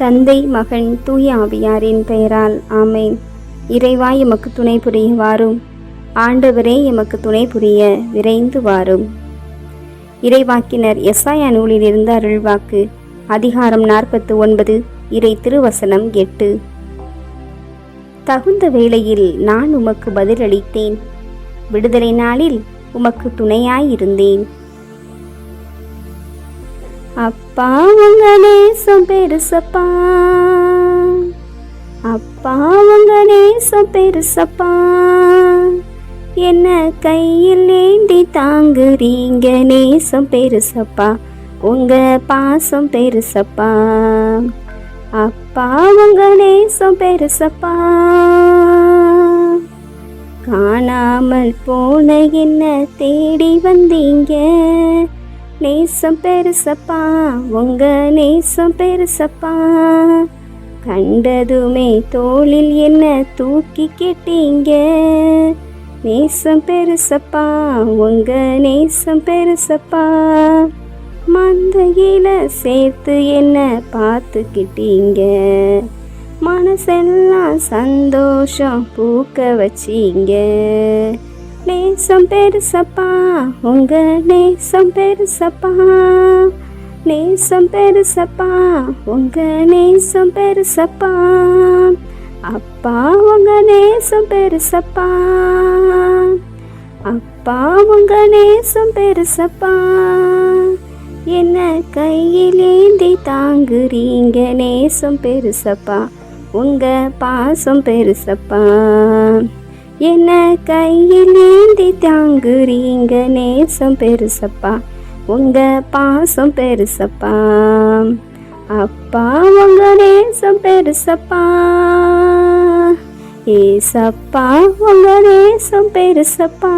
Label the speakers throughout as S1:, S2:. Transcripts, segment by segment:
S1: தந்தை மகன் தூய ஆவியாரின் பெயரால் ஆமேன். இறைவா எமக்கு துணை புரிய வாரும் ஆண்டவரே எமக்கு துணை புரிய விரைந்து வாரும் இறைவாக்கினர் எஸ்ஐயா நூலிலிருந்து அருள்வாக்கு அதிகாரம் நாற்பத்து ஒன்பது இறை திருவசனம் எட்டு. தகுந்த வேளையில் நான் உமக்கு பதிலளித்தேன். விடுதலை நாளில் உமக்கு துணையாயிருந்தேன். அப்பா உங்க நேசம் பெருசப்பா. அப்பா உங்க நேசம் பெருசப்பா. என்ன கையில் ஏந்தி தாங்குறீங்க நேசம் பெருசப்பா. உங்க பாசம் பெருசப்பா. அப்பா உங்க நேசம் பெருசப்பா. காணாமல் போன என்ன தேடி வந்தீங்க. நேசம் பெருசப்பா உங்க நேசம் பெருசப்பா. கண்டதுமே தோளில் என்ன தூக்கி கேட்டீங்க? நேசம் பெருசப்பா உங்க நேசம் பெருசப்பா. மந்தையில சேர்த்து என்ன பார்த்துக்கிட்டீங்க? மனசெல்லாம் சந்தோஷம் பூக்க வச்சீங்க. நேசம் பெருசப்பா உங்க நேசம் பெருசப்பா. நேசம் பெருசப்பா உங்க நேசம் பெருசப்பா. அப்பா உங்க நேசம் பெருசப்பா. அப்பா உங்க நேசம் பெருசப்பா. என்ன கையில் ஏந்தி தாங்குறீங்க நேசம் பெருசப்பா. உங்க பாசம் பெருசப்பா. என்ன கையில் ஏந்தி தாங்குறீங்க நேசம் பெருசப்பா? உங்க பாசம் பெருசப்பா. அப்பா உங்க நேசம் பெருசப்பா. ஏசப்பா உங்க நேசம் பெருசப்பா.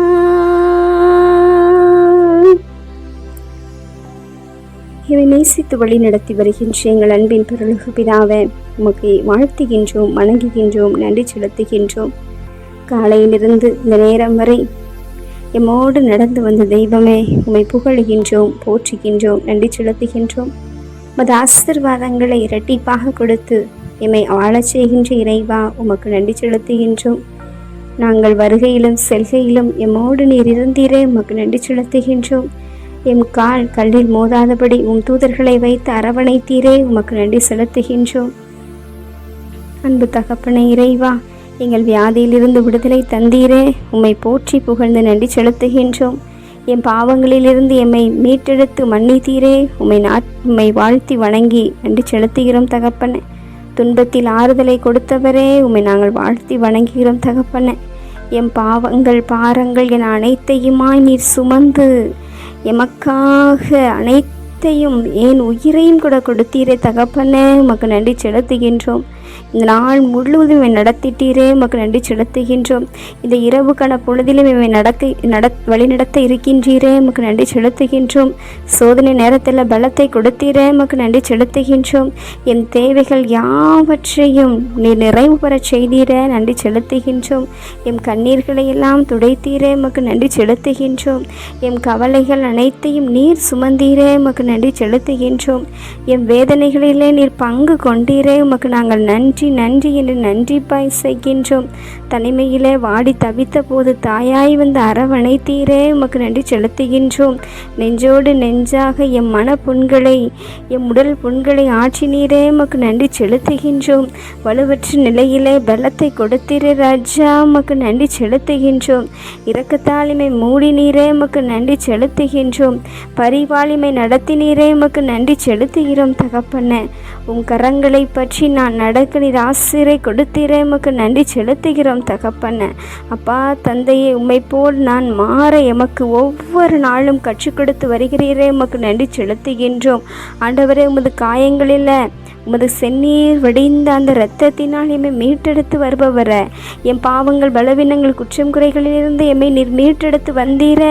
S1: இவை நேசித்து வழி நடத்தி வருகின்ற எங்கள் அன்பின் பொருளுக்கு பிதாவே உமக்கு வாழ்த்துகின்றோம் வணங்குகின்றோம் நன்றி செலுத்துகின்றோம். காலையிலிருந்து இந்த நேரம் வரை எம்மோடு நடந்து வந்த தெய்வமே உம்மை புகழுகின்றோம் போற்றுகின்றோம் நன்றி செலுத்துகின்றோம். மது ஆசிர்வாதங்களை இரட்டிப்பாக கொடுத்து எம்மை ஆளச் செய்கின்ற இறைவா உமக்கு நன்றி செலுத்துகின்றோம். நாங்கள் வருகையிலும் செல்கையிலும் எம்மோடு நீர் இருந்தீரே உமக்கு நன்றி செலுத்துகின்றோம். எம் கால் கல்லில் மோதாதபடி உம் தூதர்களை வைத்து அரவணைத்தீரே உமக்கு நன்றி செலுத்துகின்றோம். அன்பு தகப்பனை இறைவா எங்கள் வியாதியிலிருந்து விடுதலை தந்தீரே. உம்மை போற்றி புகழ்ந்து நன்றி செலுத்துகின்றோம். என் பாவங்களிலிருந்து எம்மை மீட்டெடுத்து மன்னித்தீரே. உம்மை நாட் உம்மை வாழ்த்தி வணங்கி நன்றி செலுத்துகிறோம் தகப்பன. துன்பத்தில் ஆறுதலை கொடுத்தவரே. உம்மை நாங்கள் வாழ்த்தி வணங்குகிறோம் தகப்பன. எம் பாவங்கள் பாரங்கள் என அனைத்தையுமாய் நீர் சுமந்து எமக்காக அனைத்தையும் ஏன் உயிரையும் கூட கொடுத்தீரே தகப்பனே. உமக்கு நன்றி செலுத்துகின்றோம். இந்த நாள் முழுவதும் இவன் நடத்திட்டீரே உமக்கு நன்றி செலுத்துகின்றோம். இந்த இரவுக்கான பொழுதிலும் இவன் நடக்க நட வழிநடத்த இருக்கின்றீரே உமக்கு நன்றி செலுத்துகின்றோம். சோதனை நேரத்தில் பலத்தை கொடுத்தீரே உமக்கு நன்றி செலுத்துகின்றோம். என் தேவைகள் யாவற்றையும் நீ நிறைவு பெற செய்தீரே நன்றி செலுத்துகின்றோம். எம் கண்ணீர்களை எல்லாம் துடைத்தீரே உமக்கு நன்றி செலுத்துகின்றோம். எம் கவலைகள் அனைத்தையும் நீர் சுமந்தீரே உமக்கு நன்றி செலுத்துகின்றோம். எம் வேதனைகளிலே நீர் பங்கு கொண்டீரே உமக்கு நாங்கள் நன்றி நன்றி நன்றி என்று நன்றிப்பாய் செய்கின்றோம் தனிமையிலே வாடி தவித்த போது தாயாய் வந்து அரவணைத்தீரே. உமக்கு நன்றி செலுத்துகின்றோம். நெஞ்சோடு நெஞ்சாக எம் மன புண்களை எம் உடல் புண்களை ஆற்றினீரே. உமக்கு நன்றி செலுத்துகின்றோம். வலுவற்ற நிலையிலே பலத்தை கொடுத்தீரே ராஜா. உமக்கு நன்றி செலுத்துகின்றோம். இரக்கத்தாளிமை மூடினீரே. உமக்கு நன்றி செலுத்துகின்றோம். பரிவாளிமை நடத்தினீரே. உமக்கு நன்றி செலுத்துகிறோம் தகப்பன. உம் கரங்களை பற்றி நான் நட நடக்க நீர் ஆசிரை கொடுத்தீரே. எமக்கு நன்றி செலுத்துகிறோம் தகப்பன. அப்பா தந்தையே உம்மை போல் நான் மாற எமக்கு ஒவ்வொரு நாளும் கற்றுக் கொடுத்து வருகிறீரே. உமக்கு நன்றி செலுத்துகின்றோம். ஆண்டவரே உமது காயங்களில் உமது செந்நீர் வடிந்த அந்த இரத்தத்தினால் எம்மை மீட்டெடுத்து வருபவர. என் பாவங்கள் பலவீனங்கள் குற்றம் குறைகளிலிருந்து எம்மை நீர் மீட்டெடுத்து வந்தீர.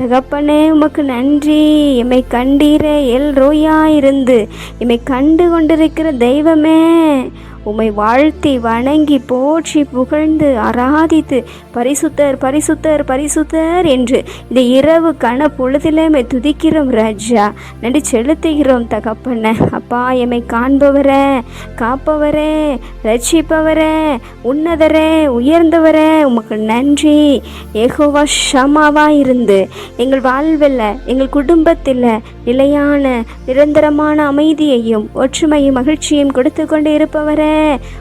S1: தகப்பனே உமக்கு நன்றி. எம்மை கண்டீர எல் ரோயா இருந்து எம்மை கண்டு கொண்டிருக்கிற தெய்வமே. உம்மை வாழ்த்தி வணங்கி போற்றி புகழ்ந்து ஆராதித்து பரிசுத்தர் பரிசுத்தர் பரிசுத்தர் என்று இந்த இரவு கன பொழுதிலே துதிக்கிறோம் ராஜா. நன்றி செலுத்துகிறோம் தகப்பன. அப்பா எம்மை காண்பவரே காப்பவரே ரட்சிப்பவரே உன்னதரே உயர்ந்தவரே உமக்கு நன்றி. ஏகோவா ஷமாவா இருந்து எங்கள் வாழ்வில் எங்கள் குடும்பத்தில் நிலையான நிரந்தரமான அமைதியையும் ஒற்றுமையும் மகிழ்ச்சியும் கொடுத்து கொண்டு இருப்பவரே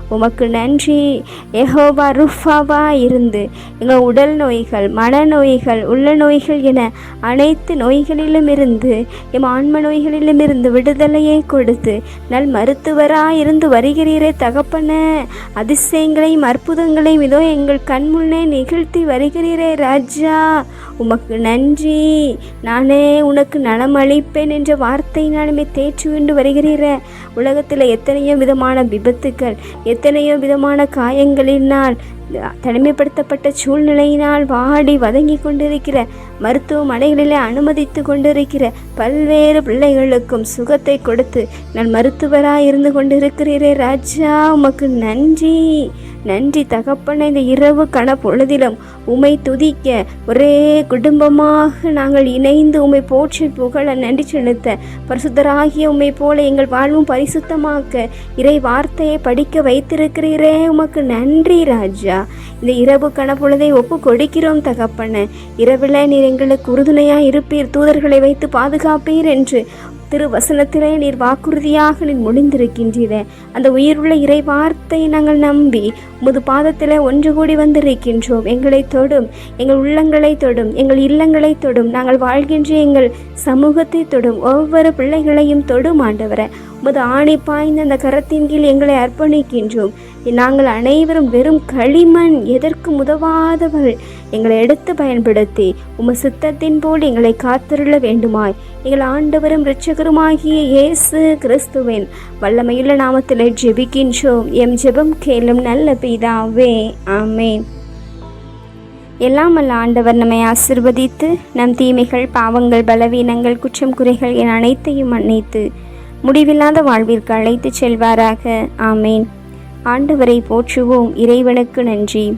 S1: உமக்கு நன்றி. எஹோவா ருஃபாவா இருந்து எங்கள் உடல் நோய்கள் மனநோய்கள் உள்ள நோய்கள் என அனைத்து நோய்களிலும் இருந்து எம் ஆன்ம நோய்களிலும் இருந்து விடுதலையை கொடுத்து நல் மருத்துவராக இருந்து வருகிறீரே தகப்பன. அதிசயங்களையும் அற்புதங்களையும் இதோ எங்கள் கண் முன்னே நிகழ்த்தி வருகிறீரே ராஜா. உமக்கு நன்றி. நானே உனக்கு நலம் அளிப்பேன் என்ற வார்த்தையினாலுமே தேற்றி கொண்டு வருகிறீர. உலகத்தில் எத்தனையோ விதமான விபத்துக்கள் எத்தனையோ விதமான காயங்களினால் தனிமைப்படுத்தப்பட்ட சூழ்நிலையினால் வாடி வதங்கி கொண்டிருக்கிற மருத்துவமனைகளிலே அனுமதித்து கொண்டிருக்கிற பல்வேறு பிள்ளைகளுக்கும் சுகத்தை கொடுத்து நான் மருத்துவராக இருந்து கொண்டிருக்கிறீரே ராஜா. உமக்கு நன்றி. நன்றி தகப்பன இந்த இரவு கன பொழுதிலும் உமை துதிக்க ஒரே குடும்பமாக நாங்கள் இணைந்து உமை போற்றி புகழ நன்றி செலுத்த பரிசுத்தராகிய உமை போல எங்கள் வாழ்வும் பரிசுத்தமாக்க இறை வார்த்தையை படிக்க வைத்திருக்கிறீரே. உமக்கு நன்றி ராஜா. இந்த இரவு கனப்பொழுதை ஒப்பு கொடுக்கிறோம் தகப்பன. இரவில் நீர் எங்களுக்கு உறுதுணையாக இருப்பீர். தூதர்களை வைத்து பாதுகாப்பீர் என்று திருவசனத்திலே நீர் வாக்குறுதியாக நீர் முடிந்திருக்கின்றீர. அந்த உயிருள்ள இறை வார்த்தையை நாங்கள் நம்பி முது பாதத்தில் ஒன்று கூடி வந்திருக்கின்றோம். எங்களை தொடும் எங்கள் உள்ளங்களை தொடும் எங்கள் இல்லங்களை தொடும் நாங்கள் வாழ்கின்ற எங்கள் சமூகத்தை தொடும் ஒவ்வொரு பிள்ளைகளையும் தொடும் ஆண்டவரை. உமது ஆணை பாய்ந்த அந்த கரத்தின் கீழ் எங்களை அர்ப்பணிக்கின்றோம். நாங்கள் அனைவரும் வெறும் களிமண் எதற்கு உதவாதவர்கள் எங்களை எடுத்து பயன்படுத்தி உம சித்தத்தின் போல் எங்களை காத்திருள வேண்டுமாய். எங்கள் ஆண்டவரும் ரிச்சகருமாகிய இயேசு கிறிஸ்துவின் வல்லமையுள்ள நாமத்தில் ஜெபிக்கின்றோம். எம் ஜெபம் கேளும் நல்ல பிதாவே ஆமேன். எல்லாம் வல்ல ஆண்டவர் நம்மை ஆசிர்வதித்து நம் தீமைகள் பாவங்கள் பலவீனங்கள் குற்றம் குறைகள் என அனைத்தையும் மன்னித்து முடிவில்லாத வாழ்விற்கு அழைத்து செல்வாராக. ஆமேன். ஆண்டவரை போற்றுவோம். இறைவனுக்கு நன்றி.